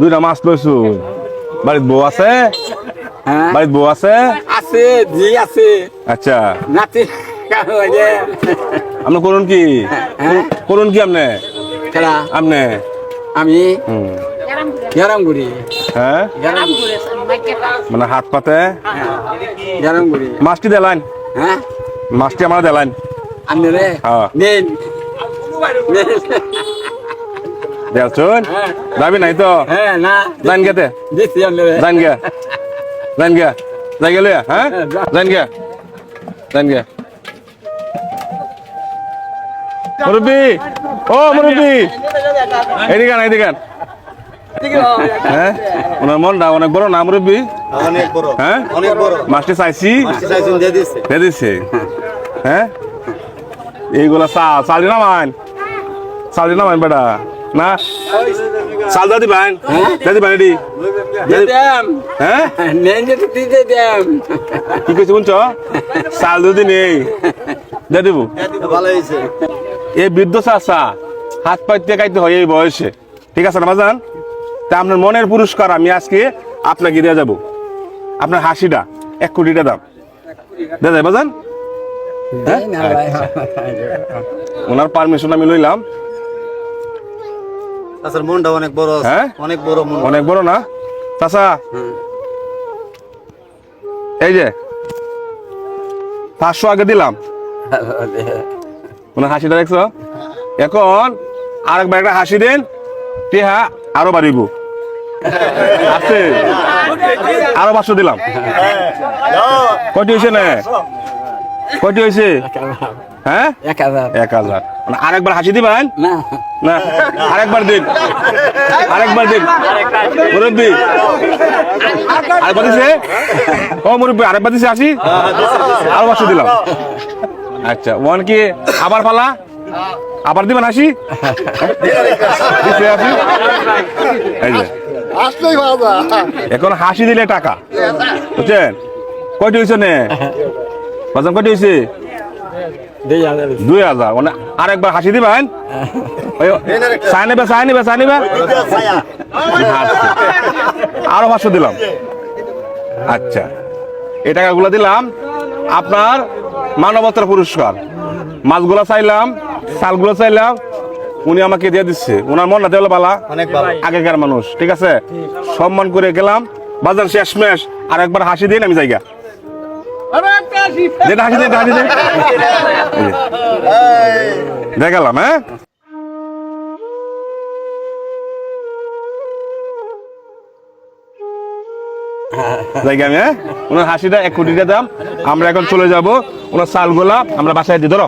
দুইটা মাছ লইছো বাড়িত বউ আছে? হ্যাঁ বাড়িত বউ আছে? আছে জি আছে। আচ্ছা। নাতি আপনি করুন কি? করুন কি আপনি খেলা আপনি আমি? হুম। গরমগুড়ি হ্যাঁ মানে হাত পাতে? গরমগুড়ি মাছটি দেলাইন হ্যাঁ মাছটি আমার দেলাইন আপনি রে হ্যাঁ। নেন নেন। দেখছুন যাবি নাই তো? হ্যাঁ না। জান আপনি রে। জান গে। জান গে। যাই গেলে হ্যাঁ? জান গে। জান গে। মুরব্বী ও মুরব্বী। এদিকে আন, এদিকে আন। হ্যাঁ? ওনার মনটা অনেক বড় না মুরব্বী? অনেক বড়। হ্যাঁ? অনেক বড়। মাছটি চাইছি? দিয়ে দিচ্ছে দিয়ে হ্যাঁ? এইগুলা চাল চাল দি নামান চাল দি নামান বেটা? না? চাল দাদি বাইন দাদি এডি হ্যাঁ? কি কইছে শুনছ? চাল যদি নেই। ভালো হয়েছে এই বৃদ্ধ চাষা হাত পাইতে খাইতে হয় এই বয়সে। ঠিক আছে না বাজান তা আপনার মনের পুরস্কার আমি আজকে আপনাকে দিয়ে যাব। আপনার হাসিটা এক কোটিটা দাম। যায় বাজান হ্যাঁ? ভাই। ওনার পারমিশন আমি লইলাম। আচ্ছা মনটা অনেক বড় হ্যাঁ? অনেক বড় মন। অনেক বড় না? চাচা। এই যে পাঁচশো আগে দিলাম। ওনার হাসিটা দেখছ? এখন আরেকবার একটা হাসি দেন টেহা আরও বাড়িব। আছে। আরও পাঁচশো দিলাম। কয়টি হয়েছে না? কয়টি হয়েছে? হ্যাঁ? এক হাজার। এক হাজার। মানে আরেকবার হাসি দিবেন? না। না। আরেকবার দিন। আরেকবার দিন। মুরব্বী। আরেকবার দিছে? ও মুরব্বী আরেকবার দিছে আসি আরও দিলাম। আচ্ছা ওয়ান কি আবার পালা? আবার দিবেন এই যে। এখন হাসি দিলে টাকা। বুঝছেন? কয়টি হয়েছে নে? বাজান কয়টি হয়েছে দুই হাজার। মানে আরেকবার হাসি দিবেন চাই নেবে চাই নেবে চাই নেবে। আরও পাঁচশো দিলাম। আচ্ছা। এই টাকাগুলো দিলাম। আপনার মানবতার পুরস্কার। মাছগুলো চাইলাম চালগুলো চাইলাম। উনি আমাকে দিয়ে দিচ্ছে। ওনার মনটা দেওয়ালে বালা। অনেক আগেকার মানুষ ঠিক আছে? সম্মান করে গেলাম। বাজার শেষ মেশ আর একবার হাসি দিন আমি জায়গা যেটা হাসি দিন হাসি দিন। দেখালাম হ্যাঁ? আমি হ্যাঁ? হাসিটা এক দাম। আমরা এখন চলে যাব ওনার চালগুলা আমরা বাসায় দিই ধরো।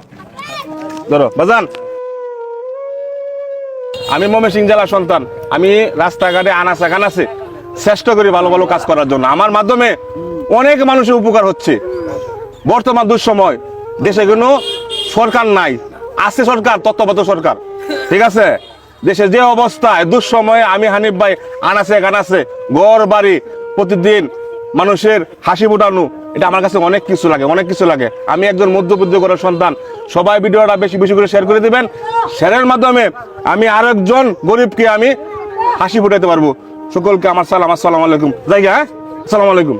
ধরো, বাজান। আমি মমে সিং জেলার সন্তান। আমি রাস্তাঘাটে আনাচে কানাচে। চেষ্টা করি ভালো ভালো কাজ করার জন্য। আমার মাধ্যমে অনেক মানুষের উপকার হচ্ছে। বর্তমান দুঃসময় দেশে কোনো সরকার নাই। আছে সরকার তত্ত্বাবধায়ক সরকার। ঠিক আছে? দেশের যে অবস্থায় দুঃসময়ে আমি হানিফ ভাই আনাচে কানাচে ঘর বাড়ি প্রতিদিন মানুষের হাসি ফুটানো, এটা আমার কাছে অনেক কিছু লাগে, অনেক কিছু লাগে। আমি একজন মধ্যবিত্ত ঘরের সন্তান, সবাই ভিডিওটা বেশি বেশি করে শেয়ার করে দিবেন। শেয়ারের মাধ্যমে আমি আরেকজন একজন গরিবকে আমি হাসি ফুটাইতে পারব। সকলকে আমার সালাম, আসসালামু আলাইকুম। জায়গা হ্যাঁ? আসসালামু আলাইকুম।